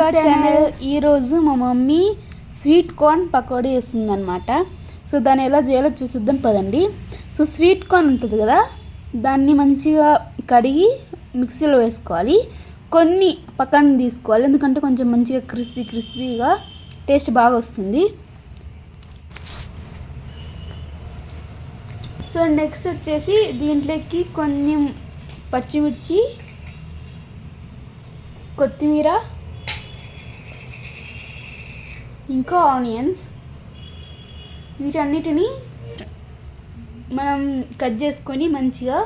Channel ఈరోజు మా mummy sweet corn pakodi వేస్తుందన్నమాట సో దాన్ని ఎలా చేయాలో చూసిద్దాం పదండి. సో స్వీట్ కార్న్ ఉంటుంది కదా దాన్ని మంచిగా కడిగి మిక్సీలో వేసుకోవాలి. కొన్ని పక్కన తీసుకోవాలి ఎందుకంటే కొంచెం మంచిగా క్రిస్పీ క్రిస్పీగా టేస్ట్ బాగా వస్తుంది. సో నెక్స్ట్ వచ్చేసి దీంట్లోకి కొన్ని పచ్చిమిర్చి కొత్తిమీర ఇంకా ఆనియన్స్. వీటన్నిటిని మనం కట్ చేసుకొని మంచిగా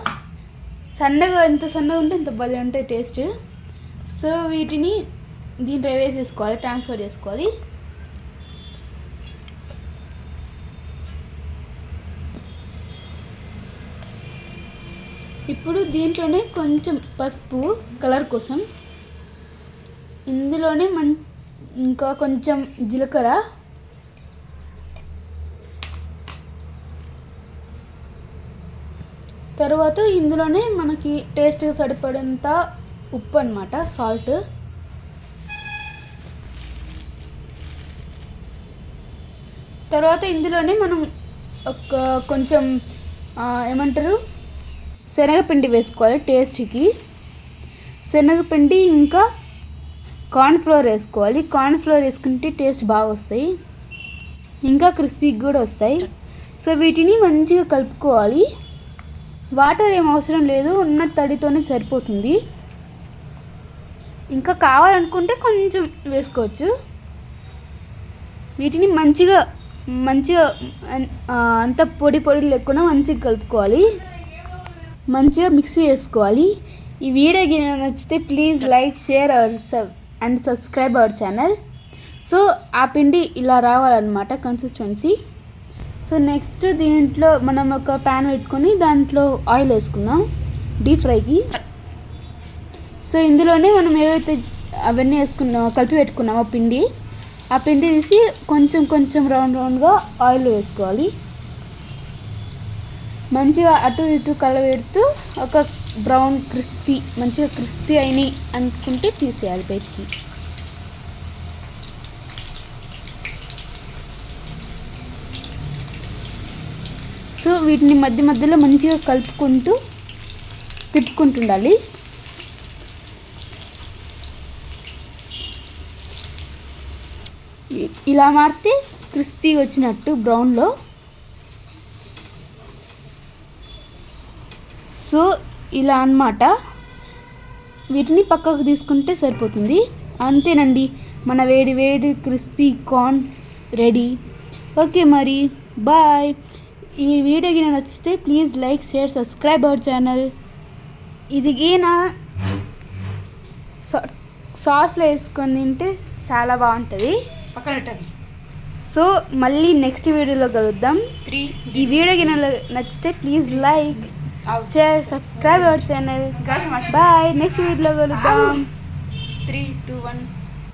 సన్నగా ఎంత సన్నగా ఉంటే అంత భలే ఉంటాయి టేస్ట్. సో వీటిని దీంట్లో వేసేసుకోవాలి ట్రాన్స్ఫర్ చేసుకోవాలి. ఇప్పుడు దీంట్లోనే కొంచెం పసుపు కలర్ కోసం ఇందులోనే మంచి ఇంకా కొంచెం జీలకర్ర. తర్వాత ఇందులోనే మనకి టేస్ట్ సరిపడేంత ఉప్పు అనమాట సాల్ట్ తర్వాత ఇందులోనే మనం ఒక కొంచెం ఏమంటారు? శనగపిండి వేసుకోవాలి టేస్ట్కి శనగపిండి ఇంకా కార్న్ఫ్లోర్ వేసుకోవాలి. కార్న్ఫ్లోర్ వేసుకుంటే టేస్ట్ బాగా వస్తాయి ఇంకా క్రిస్పీగా కూడా వస్తాయి. సో వీటిని మంచిగా కలుపుకోవాలి. వాటర్ ఏం అవసరం లేదు. ఉన్న తడితోనే సరిపోతుంది. ఇంకా కావాలనుకుంటే కొంచెం వేసుకోవచ్చు. వీటిని మంచిగా మంచిగా అంత పొడి పొడి లేకుండా మంచిగా కలుపుకోవాలి. మంచిగా మిక్సీ చేసుకోవాలి. ఈ వీడియో గిన్నె నచ్చితే please like share our sub. And subscribe our channel so ఆ పిండి ఇలా రావాలన్నమాట కన్సిస్టెన్సీ సో నెక్స్ట్ దీంట్లో మనం ఒక ప్యాన్ పెట్టుకొని దాంట్లో ఆయిల్ వేసుకుందాం డీప్ ఫ్రైకి సో ఇందులోనే మనం ఏవైతే అవన్నీ వేసుకున్నామో కలిపి పెట్టుకున్నామో పిండి ఆ పిండి తీసి కొంచెం కొంచెం రౌండ్ రౌండ్గా ఆయిల్ వేసుకోవాలి. మంచిగా అటు ఇటు కలబెడుతూ ఒక బ్రౌన్ క్రిస్పీ మంచిగా క్రిస్పీ అయినాయి అనుకుంటే తీసేయాలి బయటికి. సో వీటిని మధ్య మధ్యలో మంచిగా కలుపుకుంటూ తిప్పుకుంటుండాలి. ఇలా మారితే క్రిస్పీగా వచ్చినట్టు బ్రౌన్లో. సో ఇలా అన్నమాట. వీటిని పక్కకు తీసుకుంటే సరిపోతుంది. అంతేనండి. మన వేడి వేడి క్రిస్పీ కార్న్ రెడీ. ఓకే మరి. బాయ్. ఈ వీడియో గిన నచ్చితే please like share subscribe our channel. ఇది గీన సాస్లో వేసుకొని తింటే చాలా బాగుంటుంది. పక్కన పెట్టదు. సో మళ్ళీ నెక్స్ట్ వీడియోలో కలుద్దాం. త్రీ. ఈ వీడియో గిన నచ్చితే please like share subscribe our channel bye next వీడియోలో కలుద్దాం త్రీ టూ వన్